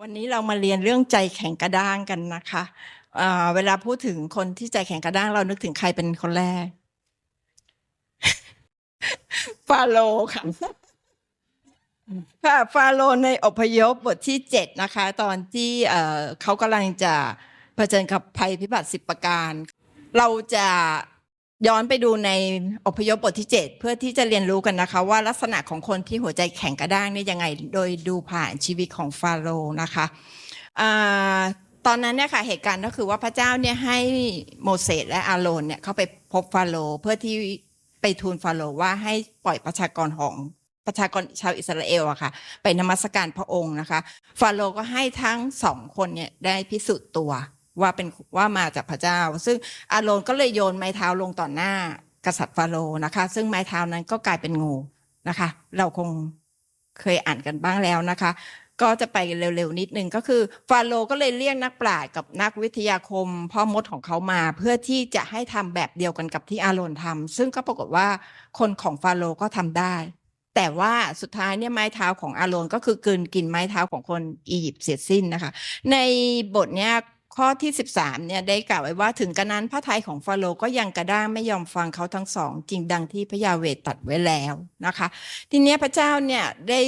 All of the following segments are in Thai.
วันนี้เรามาเรียนเรื่องใจแข็งกระด้างกันนะคะเวลาพูดถึงคนที่ใจแข็งกระด้างเรานึกถึงใครเป็นคนแรก ฟาโรค่ะค่ะฟาโรในอพยพบทที่เจ็ดนะคะ ตอนที่เเขากำลังจะเผชิญกับภัยพิบัติสิบประการ เราจะ ย้อนไปดูในอพยพบทที่เจ็ดเพื่อที่จะเรียนรู้กันนะคะ ว่าลักษณะของคนที่หัวใจแข็งกระด้างนี่ยังไงโดยดูผ่านชีวิตของฟาโรห์นะคะตอนนั้นเนี่ยค่ะเหตุการณ์ก็คือว่าพระเจ้าเนี่ยให้โมเสสและอาโรนเนี่ยเข้าไปพบฟาโรห์เพื่อที่ไปทูลฟาโรห์ว่าให้ปล่อยประชากรของประชากรชาวอิสราเอลอะค่ะ ไปนมัสการพระองค์นะคะ ฟาโรห์ก็ให้ทั้งสองคนเนี่ยได้พิสูจน์ตัว ว่าเป็นว่ามาจากพระเจ้า ซึ่งอาโรนก็เลยโยนไม้เท้าลงต่อหน้ากษัตริย์ฟาโรห์นะคะ ซึ่งไม้เท้านั้นก็กลายเป็นงูนะคะ เราคงเคยอ่านกันบ้างแล้วนะคะ ก็จะไปเร็วๆนิดนึงก็คือ ฟาโรห์ก็เลยเรียกนักปราชญ์กับนักวิทยาคม พ่อมดของเขามาเพื่อที่จะให้ทำแบบเดียวกันกับที่อาโรนทำซึ่งก็ปรากฏว่าคนของฟาโรห์ก็ทำได้ แต่ว่าสุดท้ายเนี่ยไม้เท้าของอาโรนก็คือกลืนกินไม้เท้าของคนอียิปต์เสียสิ้นนะคะ ในบทเนี้ย ข้อที่ 13เนี่ยได้กล่าวไว้ว่าถึงกระนั้นพระทัยของฟาโรก็ยังกระด้างไม่ยอมฟังเขาทั้งสอง จริงดังที่พระยาเวตัดไว้แล้วนะคะ ทีนี้พระเจ้าเนี่ยได้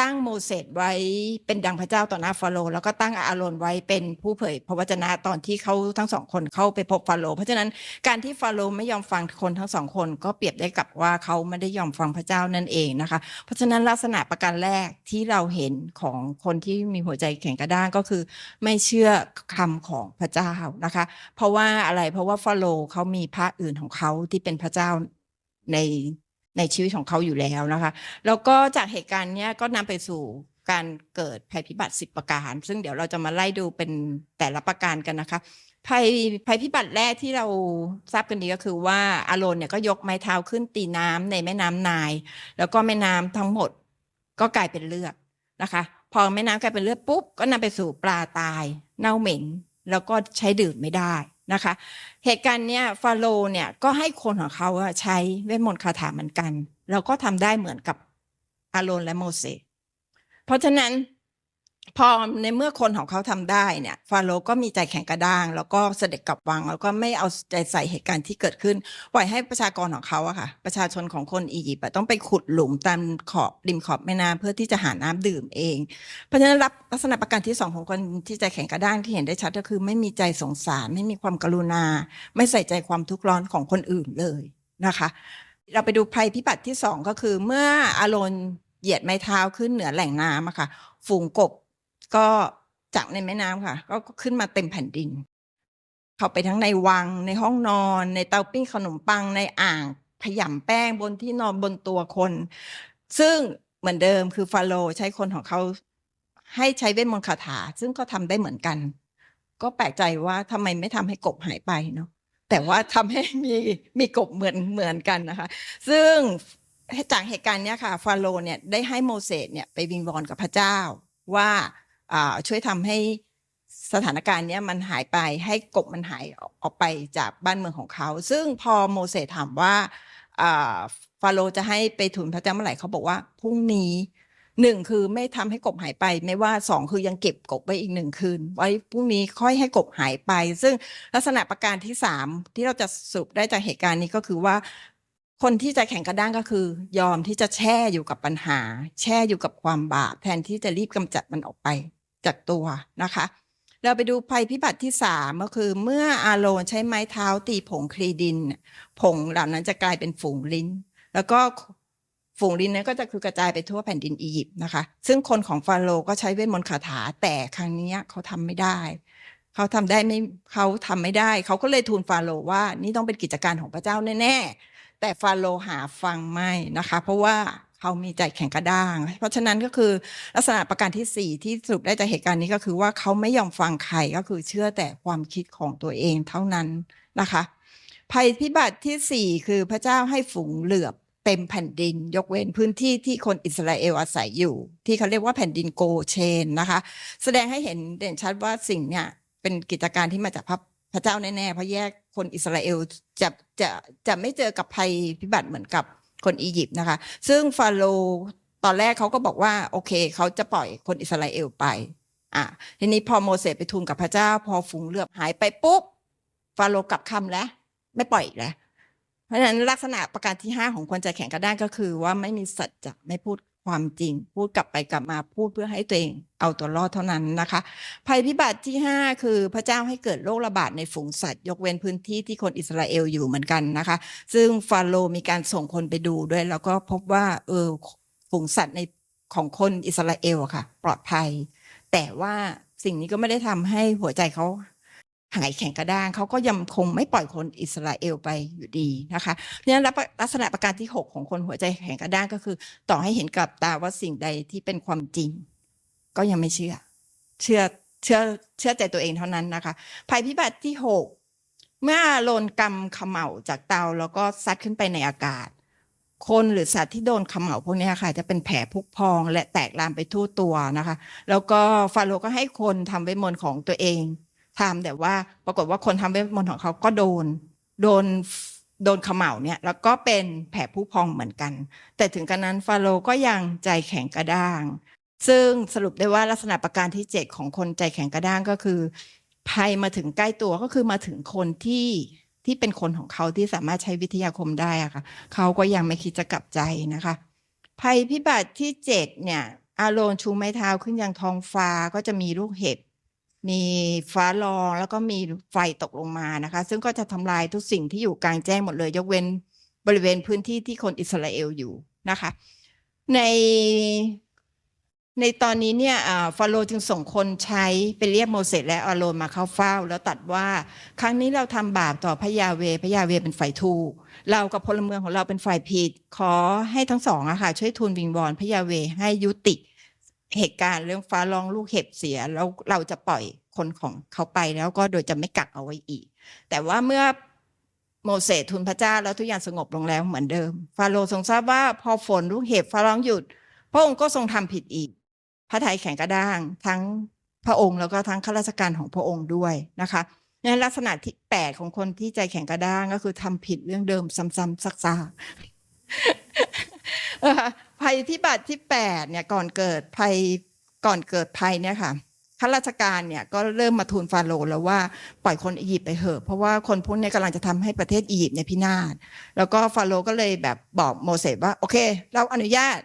ตั้งโมเสสไว้เป็นดังพระเจ้าต่อหน้าฟาโรห์แล้วก็ตั้งอาโรนไว้เป็นผู้เผยพระวจนะตอนที่เขาทั้งสองคนเข้าไปพบฟาโรห์เพราะฉะนั้นการที่ฟาโรห์ไม่ยอมฟังคนทั้งสองคนก็เปรียบได้กับว่าเขาไม่ได้ยอมฟังพระเจ้านั่นเองนะคะ เพราะฉะนั้นลักษณะประการแรกที่เราเห็นของคนที่มีหัวใจแข็งกระด้างก็คือ ไม่เชื่อคำของพระเจ้านะคะ เพราะว่าอะไรเพราะว่าฟาโรห์เขามีพระอื่นของเขาที่เป็นพระเจ้าใน ในชีวิตของเขาอยู่แล้วนะคะ แล้วก็จากเหตุการณ์เนี้ยก็นำไปสู่การเกิดภัยพิบัติสิบประการ ซึ่งเดี๋ยวเราจะมาไล่ดูเป็นแต่ละประการกันนะคะภัยภัยพิบัติแรกที่เราทราบกันดีก็คือว่าอาโรนเนี่ยก็ยกไม้เท้าขึ้นตีน้ำในแม่น้ำนาย แล้วก็แม่น้ำทั้งหมดก็กลายเป็นเลือดนะคะ พอแม่น้ำกลายเป็นเลือดปุ๊บก็นำไปสู่ปลาตาย เน่าเหม็น แล้วก็ใช้ดื่มไม่ได้ นะคะ เหตุการณ์เนี้ยฟาโรเนี่ยก็ให้คนของเขาใช้เวทมนต์คาถาเหมือนกัน แล้วก็ทำได้เหมือนกับอาโรนและโมเสสเพราะฉะนั้น พอในเมื่อคนของเขาทำได้เนี่ยฟาโรห์ก็มีใจแข็งกระด้าง แล้วก็เสด็จกลับวัง แล้วก็ไม่เอาใจใส่เหตุการณ์ที่เกิดขึ้นปล่อยให้ประชากรของเขาอะค่ะ ประชาชนของคนอียิปต์ต้องไปขุดหลุมตามขอบริมขอบแม่น้ำเพื่อที่จะหาน้ำดื่มเอง เพราะฉะนั้นรับลักษณะประการที่สองของคนที่ใจแข็งกระด้างที่เห็นได้ชัดก็คือ ไม่มีใจสงสาร ไม่มีความกรุณา ไม่ใส่ใจความทุกข์ร้อนของคนอื่นเลยนะคะ เราไปดูภัยพิบัติที่สองก็คือ เมื่ออารอนเหยียดไม้เท้าขึ้นเหนือแหล่งน้ำอะค่ะ ฝูงกบ ก็จากในแม่น้ำค่ะ ก็ขึ้นมาเต็มแผ่นดิน เข้าไปทั้งในวังในห้องนอน ในเตาปิ้งขนมปังในอ่างขยำแป้งบนที่นอนบนตัวคน ซึ่งเหมือนเดิมคือฟาโรใช้คนของเขาให้ใช้เวทมนต์คาถา ซึ่งก็ทำได้เหมือนกัน ก็แปลกใจว่าทำไมไม่ทำให้กบหายไปเนาะแต่ว่าทำให้มีมีกบเหมือนเหมือนกันนะคะ ซึ่งจากเหตุการณ์เนี้ยค่ะ ฟาโรเนี่ยได้ให้โมเสสเนี่ยไปวิงวอนกับพระเจ้าว่า ช่วยทำให้สถานการณ์เนี้ยมันหายไปให้กบมันหายออกไปจากบ้านเมืองของเขา ซึ่งพอโมเสสถามว่าฟาโรห์จะให้ไปทูลพระเจ้าเมื่อไหร่เขาบอกว่าพรุ่งนี้หนึ่งคือไม่ทำให้กบหายไป ไม่ว่าสองคือยังเก็บกบไว้อีกหนึ่งคืน ไว้พรุ่งนี้ค่อยให้กบหายไป ซึ่งลักษณะประการที่สามที่เราจะสรุปได้จากเหตุการณ์นี้ก็คือว่า คนที่ใจแข็งกระด้างก็คือ ยอมที่จะแช่อยู่กับปัญหา แช่อยู่กับความบาปแทนที่จะรีบกำจัดมันออกไป จากตัวนะคะ เราไปดูภัยพิบัติที่สามก็คือเมื่ออาโรนใช้ไม้เท้าตีผงคลีดิน ผงเหล่านั้นจะกลายเป็นฝูงลิ้น แล้วก็ฝูงลิ้นนั้นก็จะคือกระจายไปทั่วแผ่นดินอียิปต์นะคะ ซึ่งคนของฟาโรห์ก็ใช้เวทมนต์คาถาแต่ครั้งนี้เขาทำไม่ได้ เขาทำได้ไม่เขาทำไม่ได้ เขาก็เลยทูลฟาโรห์ว่านี่ต้องเป็นกิจการของพระเจ้าแน่ๆแต่ฟาโรห์หาฟังไม่นะคะ เพราะว่า เขามีใจแข็งกระด้าง เพราะฉะนั้นก็คือลักษณะประการที่สี่ที่สรุปได้จากเหตุการณ์นี้ก็คือว่าเขาไม่ยอมฟังใครก็คือเชื่อแต่ความคิดของตัวเองเท่านั้นนะคะ ภัยพิบัติที่สี่คือพระเจ้าให้ฝูงเหลือบเต็มแผ่นดิน ยกเว้นพื้นที่ที่คนอิสราเอลอาศัยอยู่ ที่เขาเรียกว่าแผ่นดินโกเชนนะคะ แสดงให้เห็นเด่นชัดว่าสิ่งเนี่ยเป็นกิจการที่มาจากพระพระเจ้าแน่ๆเพราะแยกคนอิสราเอลจะจะจะไม่เจอกับภัยพิบัติเหมือนกับ คนอียิปต์นะคะ ซึ่งฟาโรห์ตอนแรกเขาก็บอกว่า โอเค เขาจะปล่อยคนอิสราเอลไปอะทีนี้พอโมเสสไปทูลกับพระเจ้า พอฝูงเหลือบหายไปปุ๊บฟาโรห์กลับคำแล้ว ไม่ปล่อยอีกแล้วเพราะฉะนั้นลักษณะประการที่ห้าของคนใจแข็งกระด้างก็คือว่าไม่มีสัจจะไม่พูด ความจริง พูดกลับไปกลับมาพูดเพื่อให้ตัวเองเอาตัวรอดเท่านั้นนะคะ ภัยพิบัติที่ห้าคือพระเจ้าให้เกิดโรคระบาดในฝูงสัตว์ ยกเว้นพื้นที่ที่คนอิสราเอลอยู่เหมือนกันนะคะ ซึ่งฟาโรมีการส่งคนไปดูด้วย แล้วก็พบว่าเออฝูงสัตว์ในของคนอิสราเอลอะค่ะ ปลอดภัย แต่ว่าสิ่งนี้ก็ไม่ได้ทำให้หัวใจเขา หายแข็งกระด้างเขาก็ยังคงไม่ปล่อยคนอิสราเอลไปอยู่ดีนะคะ เพราะฉะนั้นลักษณะประการที่ 6 ของคนหัวใจแข็งกระด้างก็คือ ต่อให้เห็นกับตาว่าสิ่งใดที่เป็นความจริง ก็ยังไม่เชื่อ เชื่อเชื่อเชื่อใจตัวเองเท่านั้นนะคะ ภัยพิบัติที่ 6 เมื่อโลนกำขม่าจากเตาแล้วก็ซัดขึ้นไปในอากาศ คนหรือสัตว์ที่โดนขม่าพวกนี้ค่ะ จะเป็นแผลพุพองและแตกลามไปทั่วตัวนะคะ แล้วก็ฟาโรก็ให้คนทำเวทมนต์ของตัวเอง ทำแต่ว่าปรากฏว่าคนทำเวทมนต์ของเขาก็โดน โดนโดนเขม่าเนี่ยแล้วก็เป็นแผลผู้พองเหมือนกัน แต่ถึงกระนั้นฟาโรห์ก็ยังใจแข็งกระด้าง ซึ่งสรุปได้ว่าลักษณะประการที่เจ็ดของคนใจแข็งกระด้างก็คือ ภัยมาถึงใกล้ตัวก็คือมาถึงคนที่ที่เป็นคนของเขาที่สามารถใช้วิทยาคมได้อะค่ะเขาก็ยังไม่คิดจะกลับใจนะคะ ภัยพิบัติที่เจ็ดเนี่ย อาโรนชูไม้เท้าขึ้นยังท้องฟ้าก็จะมีลูกเห็บ มีฟ้าร้องแล้วก็มีไฟตกลงมานะคะ ซึ่งก็จะทำลายทุกสิ่งที่อยู่กลางแจ้งหมดเลย ยกเว้นบริเวณพื้นที่ที่คนอิสราเอลอยู่นะคะ ในในตอนนี้เนี่ยอ่าฟาโรจึงส่งคนใช้ไปเรียกโมเสสและอาโรนมาเข้าเฝ้า แล้วตัดว่าครั้งนี้เราทำบาปต่อพระยาเวพระยาเวเป็นฝ่ายถูกเรากับพลเมืองของเราเป็นฝ่ายผิด ขอให้ทั้งสองอะค่ะช่วยทูลวิงวอนพระยาเวให้ยุติ เหตุการณ์เรื่องฟ้าร้องลูกเห็บเสียแล้วเราจะปล่อยคนของเขาไปแล้วก็โดยจะไม่กักเอาไว้อีก แต่ว่าเมื่อโมเสสทูลพระเจ้าแล้วทุกอย่างสงบลงแล้วเหมือนเดิม ฟาโรห์ทรงทราบว่าพอฝนลูกเห็บฟ้าร้องหยุด พระองค์ก็ทรงทำผิดอีก พระทัยแข็งกระด้าง ทั้งพระองค์แล้วก็ทั้งข้าราชการของพระองค์ด้วยนะคะในลักษณะที่แปดของคนที่ใจแข็งกระด้างก็คือทำผิดเรื่องเดิมซ้ำๆซักๆนะคะ ภัยพิบัติที่แปดเนี่ยก่อนเกิดภัยก่อนเกิดภัยเนี่ยค่ะข้าราชการเนี่ยก็เริ่มมาทูลฟาโรห์แล้วว่าปล่อยคนอียิปต์ไปเถอะเพราะว่าคนพวกนี้กำลังจะทำให้ประเทศอียิปต์เนี่ยพินาศแล้วก็ฟาโรห์ก็เลยแบบบอกโมเสสว่าโอเค เราอนุญาต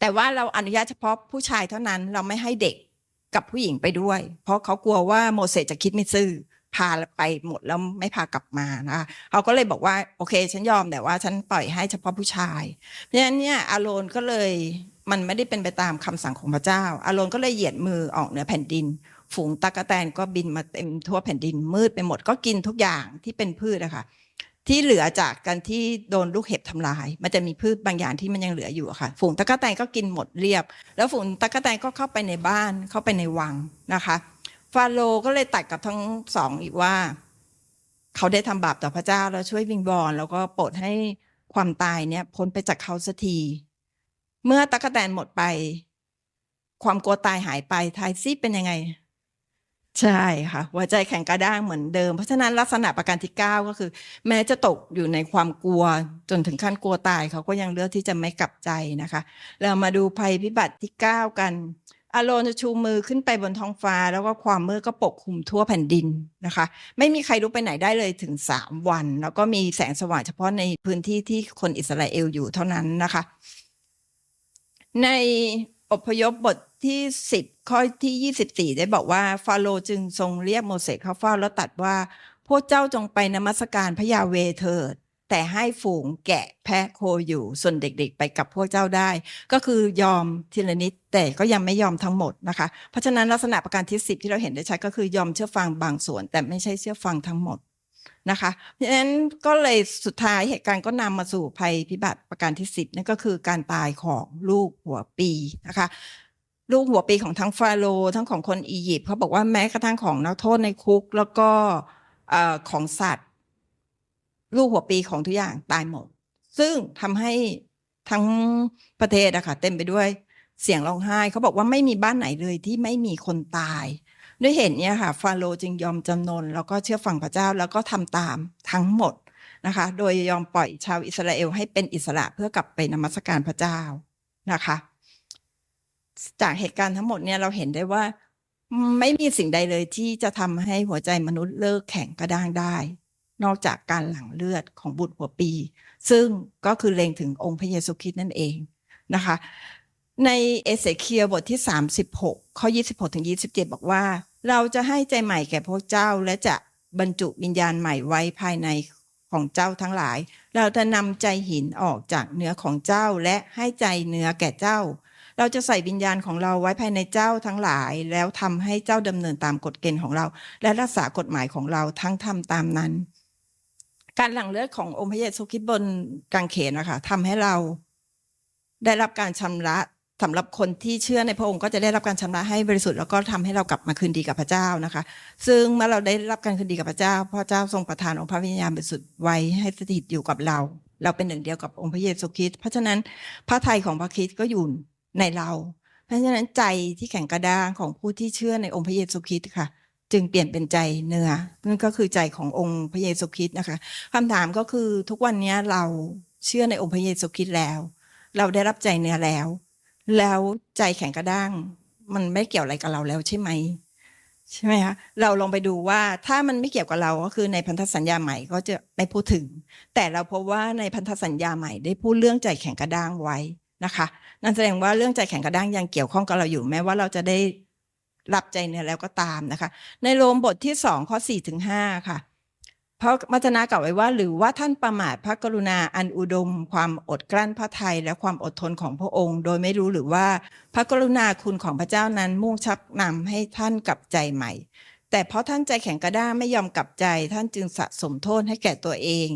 แต่ว่าเราอนุญาตเฉพาะผู้ชายเท่านั้นเราไม่ให้เด็กกับผู้หญิงไปด้วย เพราะเขากลัวว่าโมเสสจะคิดไม่ซื่อ พาไปหมดแล้วไม่พากลับมานะคะเขาก็เลยบอกว่าโอเค ฉันยอมแต่ว่าฉันปล่อยให้เฉพาะผู้ชาย เพราะฉะนั้นเนี่ยอาโรนก็เลยมันไม่ได้เป็นไปตามคำสั่งของพระเจ้า อาโรนก็เลยเหยียดมือออกเหนือแผ่นดิน ฝูงตะกะแตนก็บินมาเต็มทั่วแผ่นดินมืดไปหมดก็กินทุกอย่างที่เป็นพืชนะคะที่เหลือจากการที่โดนลูกเห็บทำลาย มันจะมีพืชบางอย่างที่มันยังเหลืออยู่ค่ะ ฝูงตะกะแตนก็กินหมดเรียบ แล้วฝูงตะกะแตนก็เข้าไปในบ้านเข้าไปในวังนะคะ ฟาโรก็เลยตัดกับทั้งสองอีกว่า เขาได้ทำบาปต่อพระเจ้าแล้วช่วยวิงวอนแล้วก็โปรดให้ความตายเนี่ยพ้นไปจากเขาสักที เมื่อตะกะแตนหมดไป ความกลัวตายหายไปทายซีเป็นยังไง ใช่ค่ะหัวใจแข็งกระด้างเหมือนเดิม เพราะฉะนั้นลักษณะประการที่เก้าก็คือ แม้จะตกอยู่ในความกลัวจนถึงขั้นกลัวตาย เขาก็ยังเลือกที่จะไม่กลับใจนะคะ เรามาดูภัยพิบัติที่เก้ากัน อาโรนจะชูมือขึ้นไปบนท้องฟ้า แล้วก็ความมืดก็ปกคลุมทั่วแผ่นดินนะคะ ไม่มีใครรู้ไปไหนได้เลยถึงสามวัน แล้วก็มีแสงสว่างเฉพาะในพื้นที่ที่คนอิสราเอลอยู่เท่านั้นนะคะ ในอพยพบทที่สิบข้อที่ยี่สิบสี่ได้บอกว่า ฟาโรจึงทรงเรียกโมเสสเข้าเฝ้าแล้วตัดว่า พวกเจ้าจงไปนมัสการพระยาเวเถิด แต่ให้ฝูงแกะแพะโคอยู่ ส่วนเด็กๆ ไปกับพวกเจ้าได้ ก็คือยอมทีละนิดแต่ก็ยังไม่ยอมทั้งหมดนะคะ เพราะฉะนั้นลักษณะประการที่สิบที่เราเห็นได้ชัดก็คือยอมเชื่อฟังบางส่วน แต่ไม่ใช่เชื่อฟังทั้งหมดนะคะเพราะฉะนั้นก็เลยสุดท้ายเหตุการณ์ก็นำมาสู่ภัยพิบัติประการที่สิบนั่นก็คือการตายของลูกหัวปีนะคะลูกหัวปีของทั้งฟาโรห์ทั้งของคนอียิปต์เขาบอกว่าแม้กระทั่งของนักโทษในคุก แล้วก็ออของสัตว์ ลูกหัวปีของทุกอย่างตายหมด ซึ่งทำให้ทั้งประเทศอะค่ะเต็มไปด้วยเสียงร้องไห้เขาบอกว่าไม่มีบ้านไหนเลยที่ไม่มีคนตาย ด้วยเหตุนี้ค่ะ ฟาโรห์จึงยอมจำนน แล้วก็เชื่อฟังพระเจ้าแล้วก็ทำตามทั้งหมดนะคะ โดยยอมปล่อยชาวอิสราเอลให้เป็นอิสระเพื่อกลับไปนมัสการพระเจ้านะคะ จากเหตุการณ์ทั้งหมดเนี่ยเราเห็นได้ว่า ไม่มีสิ่งใดเลยที่จะทำให้หัวใจมนุษย์เลิกแข็งกระด้างได้ นอกจากการหลั่งเลือดของบุตรหัวปี ซึ่งก็คือเล็งถึงองค์พระเยซูคริสต์นั่นเองนะคะ ในเอเสเคียบทที่ 36 ข้อ 26ถึง27 บอกว่า เราจะให้ใจใหม่แก่พวกเจ้า และจะบรรจุวิญญาณใหม่ไว้ภายในของเจ้าทั้งหลาย เราจะนำใจหินออกจากเนื้อของเจ้าและให้ใจเนื้อแก่เจ้า เราจะใส่วิญญาณของเราไว้ภายในเจ้าทั้งหลาย แล้วทำให้เจ้าดำเนินตามกฎเกณฑ์ของเรา และรักษากฎหมายของเราทั้งทำตามนั้น การหลั่งเลือดขององค์พระเยซูคริสต์บนกางเขนนะคะทำให้เราได้รับการชำระสำหรับคนที่เชื่อในพระองค์ก็จะได้รับการชำระให้บริสุทธิ์แล้วก็ทำให้เรากลับมาคืนดีกับพระเจ้านะคะ ซึ่งเมื่อเราได้รับการคืนดีกับพระเจ้าพระเจ้าทรงประทานองค์พระวิญญาณบริสุทธิ์ไว้ให้สถิตอยู่กับเรา เราเป็นหนึ่งเดียวกับองค์พระเยซูคริสต์เพราะฉะนั้นพระทัยของพระคริสต์ก็อยู่ในเรา เพราะฉะนั้นใจที่แข็งกระด้างของผู้ที่เชื่อในองค์พระเยซูคริสต์ค่ะ จึงเปลี่ยนเป็นใจเนื้อนั่นก็คือใจขององค์พระเยซูคริสต์นะคะคำถามก็คือทุกวันนี้เราเชื่อในองค์พระเยซูคริสต์แล้ว เราได้รับใจเนื้อแล้ว แล้วใจแข็งกระด้าง มันไม่เกี่ยวอะไรกับเราแล้วใช่ไหมใช่ไหมคะเราลองไปดูว่าถ้ามันไม่เกี่ยวกับเราก็คือในพันธสัญญาใหม่ก็จะไม่พูดถึง แต่เราพบว่าในพันธสัญญาใหม่ได้พูดเรื่องใจแข็งกระด้างไว้นะคะ นั่นแสดงว่าเรื่องใจแข็งกระด้างยังเกี่ยวข้องกับเราอยู่แม้ว่าเราจะได้ รับใจเนื้อแล้วก็ตามนะคะ ในโรมบทที่สองข้อสี่ถึงห้าค่ะเพราะมัจนากล่าวไว้ว่า หรือว่าท่านประมาทพระกรุณาอันอุดม ความอดกลั้นพระทัยและความอดทนของพระองค์ โดยไม่รู้หรือว่าพระกรุณาคุณของพระเจ้านั้นมุ่งชักนำให้ท่านกลับใจใหม่ แต่เพราะท่านใจแข็งกระด้างไม่ยอมกลับใจ ท่านจึงสะสมโทษให้แก่ตัวเอง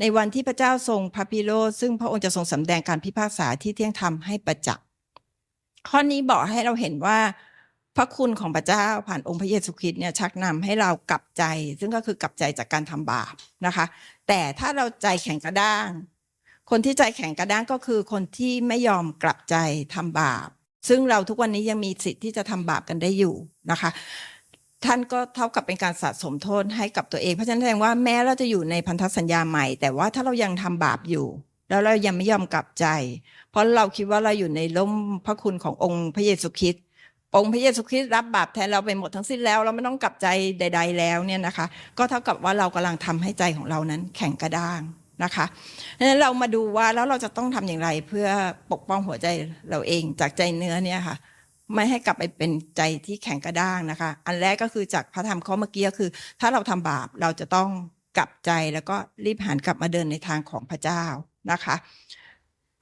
ในวันที่พระเจ้าทรงพระพิโรธซึ่งพระองค์จะทรงสำแดงการพิพากษาที่เที่ยงธรรมให้ประจักษ์ข้อนี้บอกให้เราเห็นว่า พระคุณของพระเจ้าผ่านองค์พระเยซูคริสต์เนี่ยชักนำให้เรากลับใจ ซึ่งก็คือกลับใจจากการทำบาปนะคะ แต่ถ้าเราใจแข็งกระด้าง คนที่ใจแข็งกระด้างก็คือคนที่ไม่ยอมกลับใจทำบาป ซึ่งเราทุกวันนี้ยังมีสิทธิ์ที่จะทำบาปกันได้อยู่นะคะท่านก็เท่ากับเป็นการสะสมโทษให้กับตัวเอง เพราะฉะนั้นแสดงว่าแม้เราจะอยู่ในพันธสัญญาใหม่ แต่ว่าถ้าเรายังทำบาปอยู่ แล้วเรายังไม่ยอมกลับใจ เพราะเราคิดว่าเราอยู่ในร่มพระคุณขององค์พระเยซูคริสต์ องค์พระเยซูคริสต์รับบาปแทนเราไปหมดทั้งสิ้นแล้ว เราไม่ต้องกลับใจใด ๆ แล้วเนี่ยนะคะ ก็เท่ากับว่าเรากำลังทำให้ใจของเรานั้นแข็งกระด้างนะคะดังนั้นเรามาดูว่าแล้วเราจะต้องทำอย่างไรเพื่อปกป้องหัวใจเราเองจากใจเนื้อเนี่ยค่ะไม่ให้กลับไปเป็นใจที่แข็งกระด้างนะคะ อันแรกก็คือจากพระธรรมข้อเมื่อกี้ก็คือ ถ้าเราทำบาปเราจะต้องกลับใจแล้วก็รีบหันกลับมาเดินในทางของพระเจ้านะคะ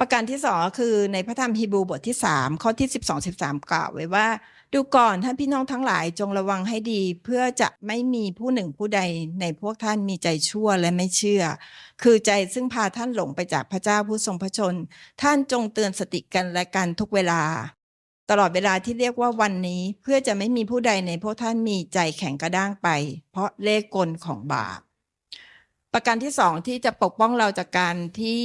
ประการที่สองก็คือในพระธรรมฮีบรูบทที่สามข้อที่สิบสองสิบสามกล่าวไว้ว่า ดูก่อนท่านพี่น้องทั้งหลายจงระวังให้ดี เพื่อจะไม่มีผู้หนึ่งผู้ใดในพวกท่านมีใจชั่วและไม่เชื่อ คือใจซึ่งพาท่านหลงไปจากพระเจ้าผู้ทรงพระชน ท่านจงเตือนสติกันและกันทุกเวลา ตลอดเวลาที่เรียกว่าวันนี้เพื่อจะไม่มีผู้ใดในพวกท่านมีใจแข็งกระด้างไป เพราะเล่กลของบาป ประการที่สองที่จะปกป้องเราจากการที่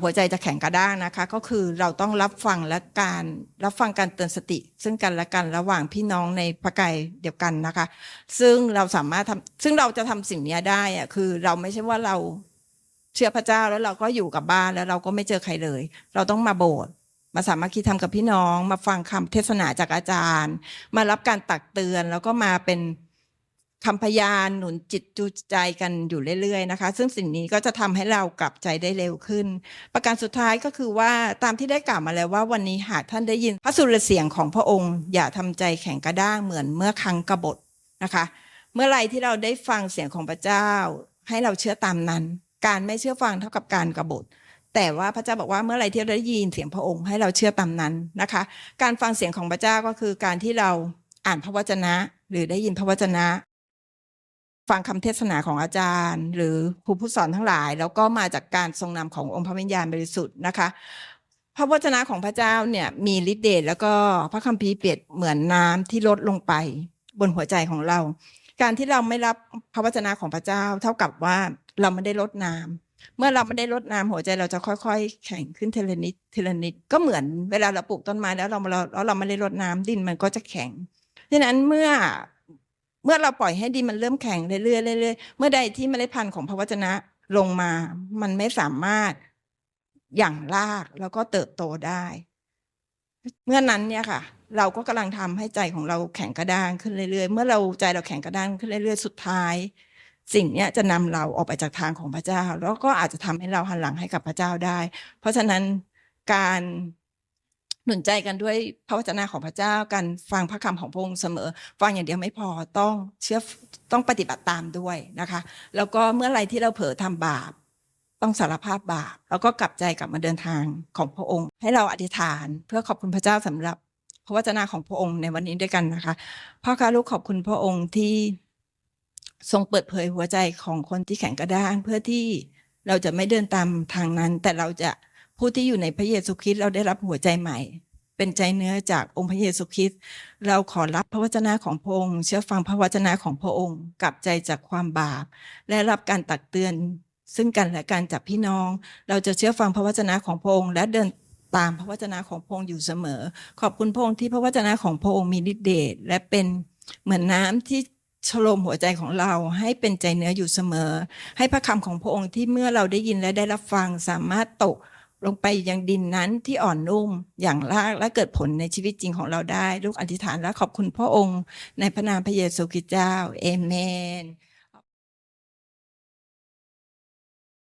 หัวใจจะแข็งกระด้างนะคะ ก็คือเราต้องรับฟังและการรับฟังการเตือนสติ ซึ่งกันและกันระหว่างพี่น้องในพระกายเดียวกันนะคะ ซึ่งเราสามารถทำซึ่งเราจะทำสิ่งนี้ได้อะคือเราไม่ใช่ว่าเราเชื่อพระเจ้าแล้วเราก็อยู่กับบ้านแล้วเราก็ไม่เจอใครเลย เราต้องมาโบสถ์มาสามัคคีทำกับพี่น้อง มาฟังคำเทศนาจากอาจารย์ มารับการตักเตือนแล้วก็มาเป็น คำพยานหนุนจิตจูใจกันอยู่เรื่อยๆนะคะ ซึ่งสิ่งนี้ก็จะทำให้เรากลับใจได้เร็วขึ้น ประการสุดท้ายก็คือว่าตามที่ได้กล่าวมาแล้วว่าวันนี้หากท่านได้ยินพระสุรเสียงของพระองค์ อย่าทำใจแข็งกระด้างเหมือนเมื่อครั้งกบฏนะคะ เมื่อไรที่เราได้ฟังเสียงของพระเจ้า ให้เราเชื่อตามนั้น การไม่เชื่อฟังเท่ากับการกบฏแต่ว่าพระเจ้าบอกว่าเมื่อไรที่เราได้ยินเสียงพระองค์ให้เราเชื่อตามนั้นนะคะ การฟังเสียงของพระเจ้าก็คือการที่เราอ่านพระวจนะ หรือได้ยินพระวจนะ ฟังคำเทศนาของอาจารย์ หรือครูผู้สอนทั้งหลาย แล้วก็มาจากการทรงนำขององค์พระวิญญาณบริสุทธิ์นะคะ พระวจนะของพระเจ้าเนี่ยมีฤทธิ์เดชแล้วก็พระคัมภีร์เปรียบเหมือนน้ำที่ลดลงไปบนหัวใจของเรา การที่เราไม่รับพระวจนะของพระเจ้า เท่ากับว่าเราไม่ได้ลดน้ำเมื่อเราไม่ได้ลดน้ำหัวใจเราจะค่อย ๆ แข็งขึ้นเทีลนิดทีลนิดก็เหมือนเวลาเราปลูกต้นไม้แล้วเราเราเราไม่ได้ลดน้ำดินมันก็จะแข็งดังนั้นเมื่อ เมื่อเราปล่อยให้ดินมันเริ่มแข็งเรื่อยๆเรื่อยๆเมื่อใดที่เมล็ดพันธุ์ของพระวจนะลงมา มันไม่สามารถหยั่งรากแล้วก็เติบโตได้ เมื่อนั้นเนี่ยค่ะ เราก็กำลังทำให้ใจของเราแข็งกระด้างขึ้นเรื่อยๆ เมื่อเราใจเราแข็งกระด้างขึ้นเรื่อยๆ สุดท้าย สิ่งนี้จะนำเราออกไปจากทางของพระเจ้า แล้วก็อาจจะทำให้เราหันหลังให้กับพระเจ้าได้ เพราะฉะนั้นการ หนุนใจกันด้วยพระวจนะของพระเจ้าการฟังพระคำของพระองค์เสมอ ฟังอย่างเดียวไม่พอต้องเชื่อต้องปฏิบัติตามด้วยนะคะ แล้วก็เมื่อไรที่เราเผลอทำบาป ต้องสารภาพบาป แล้วก็กลับใจกลับมาเดินทางของพระองค์ ให้เราอธิษฐานเพื่อขอบคุณพระเจ้าสำหรับพระวจนะของพระองค์ในวันนี้ด้วยกันนะคะพ่อคะลูกขอบคุณพระองค์ที่ทรงเปิดเผยหัวใจของคนที่แข็งกระด้างเพื่อที่เราจะไม่เดินตามทางนั้น แต่เราจะ ผู้ที่อยู่ในพระเยซูคริสต์เราได้รับหัวใจใหม่ เป็นใจเนื้อจากองค์พระเยซูคริสต์เราขอรับพระวจนะของพระองค์เชื่อฟังพระวจนะของพระองค์กลับใจจากความบาป และรับการตักเตือน ซึ่งกันและกันจากพี่น้อง เราจะเชื่อฟังพระวจนะของพระองค์และเดินตามพระวจนะของพระองค์อยู่เสมอ ขอบคุณพระองค์ที่พระวจนะของพระองค์มีฤทธิ์เดชและเป็นเหมือนน้ำที่ชโลมหัวใจของเราให้เป็นใจเนื้ออยู่เสมอ ให้พระคำของพระองค์ที่เมื่อเราได้ยินและได้รับฟังสามารถตก ลงไปยังดินนั้นที่อ่อนนุ่มอย่างรากและเกิดผลในชีวิตจริงของเราได้ ลูกอธิษฐานและขอบคุณพระองค์ ในพระนามพระเยซูคริสต์เจ้าเอเมน